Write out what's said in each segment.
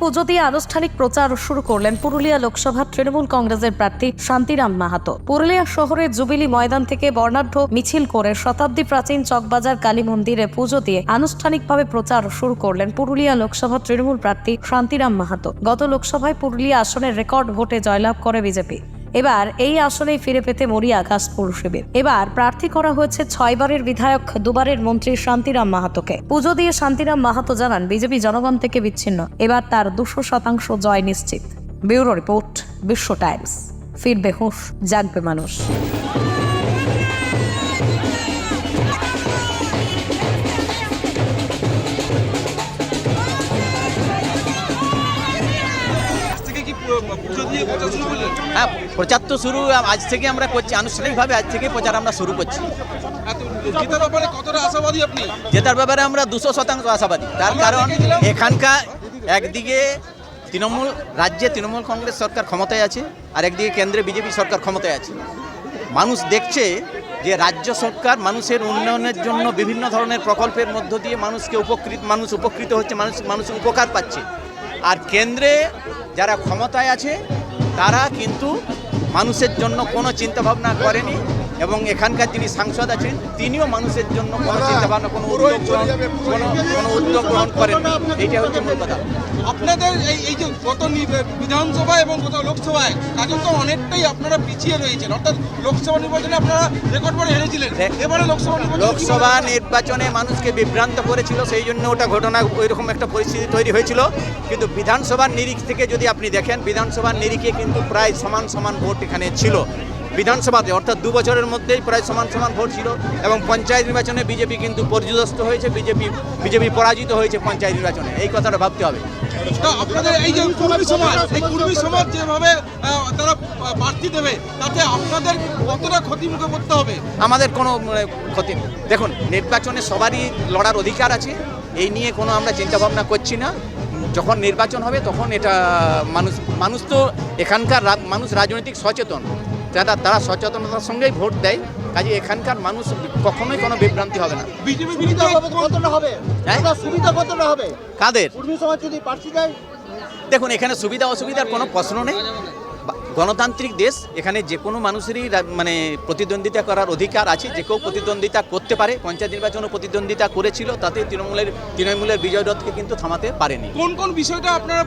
পুজো দিয়ে আনুষ্ঠানিক প্রচার শুরু করলেন পুরুলিয়া লোকসভা তৃণমূল কংগ্রেসের প্রার্থী শান্তিরাম মাহাতো। পুরুলিয়া শহরের জুবিলি ময়দান থেকে বর্ণাঢ্য মিছিল করে শতাব্দী প্রাচীন চকবাজার কালী মন্দিরে পুজো দিয়ে আনুষ্ঠানিকভাবে প্রচার শুরু করলেন পুরুলিয়া লোকসভা তৃণমূল প্রার্থী শান্তিরাম মাহাতো। গত লোকসভায় পুরুলিয়া আসনের রেকর্ড ভোটে জয়লাভ করে বিজেপি। এবার এই আসনেই ফিরে পেতে মরিয়া কাশপুর শিবির। এবার প্রার্থী করা হয়েছে ছয়বারের বিধায়ক, দুবারের মন্ত্রী শান্তিরাম মাহাতোকে। পুজো দিয়ে শান্তিরাম মাহাতো জানান, বিজেপি জনগণ থেকে বিচ্ছিন্ন। এবার তার দুশো শতাংশ জয় নিশ্চিত। ব্যুরো রিপোর্ট, বিশ্ব টাইমস। ফিরবে হুঁশ, জাগবে মানুষ। হ্যাঁ প্রচার তো শুরু আজ থেকে আমরা করছি আনুষ্ঠানিকভাবে আজ থেকে প্রচার আমরা শুরু করছি। জেতার ব্যাপারে আমরা দুশো শতাংশ আশাবাদী। তার কারণ এখানকার একদিকে তৃণমূল রাজ্যে তৃণমূল কংগ্রেস সরকার ক্ষমতায় আছে আর একদিকে কেন্দ্রে বিজেপি সরকার ক্ষমতায় আছে। মানুষ দেখছে যে রাজ্য সরকার মানুষের উন্নয়নের জন্য বিভিন্ন ধরনের প্রকল্পের মধ্য দিয়ে মানুষকে উপকৃত মানুষ উপকৃত হচ্ছে মানুষ মানুষ উপকার পাচ্ছে। আর কেন্দ্রে যারা ক্ষমতায় আছে তারা কিন্তু মানুষের জন্য কোনো চিন্তাভাবনা করেনি। এবং এখানকার যিনি সাংসদ আছেন তিনিও মানুষের জন্য কোনো চিন্তাভাবনা কোনো উদ্যোগ গ্রহণ কোনো কোনো উদ্যোগ গ্রহণ করেননি। এইটা হচ্ছে মূল কথা। আপনাদের এই এই যে গত বিধানসভা এবং গত লোকসভায় কাজে তো অনেকটাই আপনারা পিছিয়ে রয়েছেন। অর্থাৎ লোকসভা নির্বাচনে আপনারা রেকর্ড করে হেরেছিলেন। এবারে লোকসভা নির্বাচনে লোকসভা নির্বাচনে মানুষকে বিভ্রান্ত করেছিল সেই জন্য ওটা ঘটনা ওইরকম একটা পরিস্থিতি তৈরি হয়েছিল। কিন্তু বিধানসভার নিরিখ থেকে যদি আপনি দেখেন বিধানসভার নিরিখে কিন্তু প্রায় সমান সমান ভোট এখানে ছিল। বিধানসভাতে অর্থাৎ দু বছরের মধ্যেই প্রায় সমান সমান ভোট ছিল এবং পঞ্চায়েত নির্বাচনে বিজেপি কিন্তু পর্যদস্ত হয়েছে বিজেপি বিজেপি পরাজিত হয়েছে পঞ্চায়েত নির্বাচনে। এই কথাটা ভাবতে হবে। তা আপনাদের এই যে কুর্মী সমাজ এই কুর্মী সমাজ যেভাবে তারা প্রার্থী দেবে তাতে আপনাদের কতটা ক্ষতি মুখে পড়তে হবে? আমাদের কোনো মানে, ক্ষতি নেই। দেখুন নির্বাচনে সবারই লড়ার অধিকার আছে। এই নিয়ে কোনো আমরা চিন্তাভাবনা করছি না। যখন নির্বাচন হবে তখন এটা মানুষ মানুষ তো এখানকার মানুষ রাজনৈতিক সচেতন। তারা তারা সচেতনতার সঙ্গেই ভোট দেয় কাজে এখানকার মানুষ কখনোই কোনো বিভ্রান্তি হবে না। হ্যাঁ? কাদের? দেখুন এখানে সুবিধা অসুবিধার কোনো প্রশ্ন নেই। গণতান্ত্রিক দেশ এখানে যে কোনো মানুষেরই মানে প্রতিদ্বন্দ্বিতা করার অধিকার আছে যে কেউ প্রতিদ্বন্দ্বিতা করতে পারে পঞ্চায়েত নির্বাচনে প্রতিদ্বন্দ্বিতা করেছিল তাতে তৃণমূলের তৃণমূলের বিজয় রথকে কিন্তু থামাতে পারেনি। কোন কোন বিষয়টা আপনারা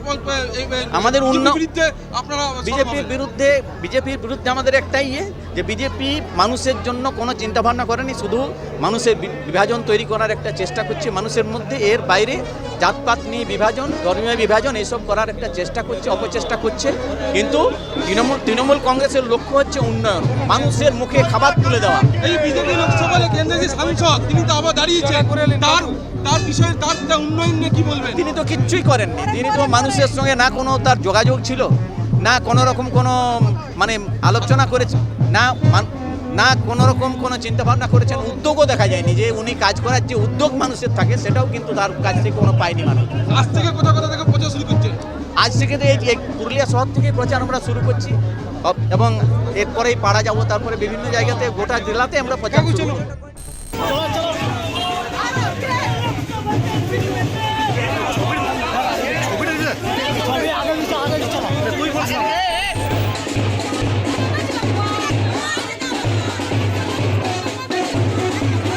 আমাদের বিরুদ্ধে আপনারা বিজেপির বিরুদ্ধে বিজেপির বিরুদ্ধে আমাদের একটাই ইয়ে যে বিজেপি মানুষের জন্য কোনো চিন্তাভাবনা করেনি শুধু মানুষের বিভাজন তৈরি করার একটা চেষ্টা করছে মানুষের মধ্যে এর বাইরে জাতপাত নিয়ে বিভাজন ধর্মীয় বিভাজন এইসব করার একটা চেষ্টা করছে অপচেষ্টা করছে। কিন্তু তৃণমূল তৃণমূল তৃণমূল কংগ্রেসের লক্ষ্য হচ্ছে উন্নয়ন। মানুষের মুখে খাবার তুলে দেওয়া। এই বিজেপি লোকসভার কেন্দ্রের যে সাংসদ তিনি তো আবার দাঁড়িয়েছেন। তার তার বিষয়ে তার তার উন্নয়ন নিয়ে কি বলবেন? তিনি তো কিচ্ছুই করেননি। তিনি তো মানুষের সঙ্গে না কোনো তার যোগাযোগ ছিল না কোনো রকম কোনো মানে আলোচনা করেছে না না কোনো রকম কোনো চিন্তাভাবনা করেছেন উদ্যোগও দেখা যায়নি যে উনি কাজ করার যে উদ্যোগ মানুষের থাকে সেটাও কিন্তু তার কাছ থেকে কোনো পায়নি মানুষ। আজ থেকে কোথাও কোথাও থেকে প্রচার শুরু করছে? আজ থেকে তো এই পুরুলিয়া শহর থেকে প্রচার আমরা শুরু করছি এবং এরপরেই পাড়া যাব তারপরে বিভিন্ন জায়গাতে গোটা জেলাতে আমরা প্রচার।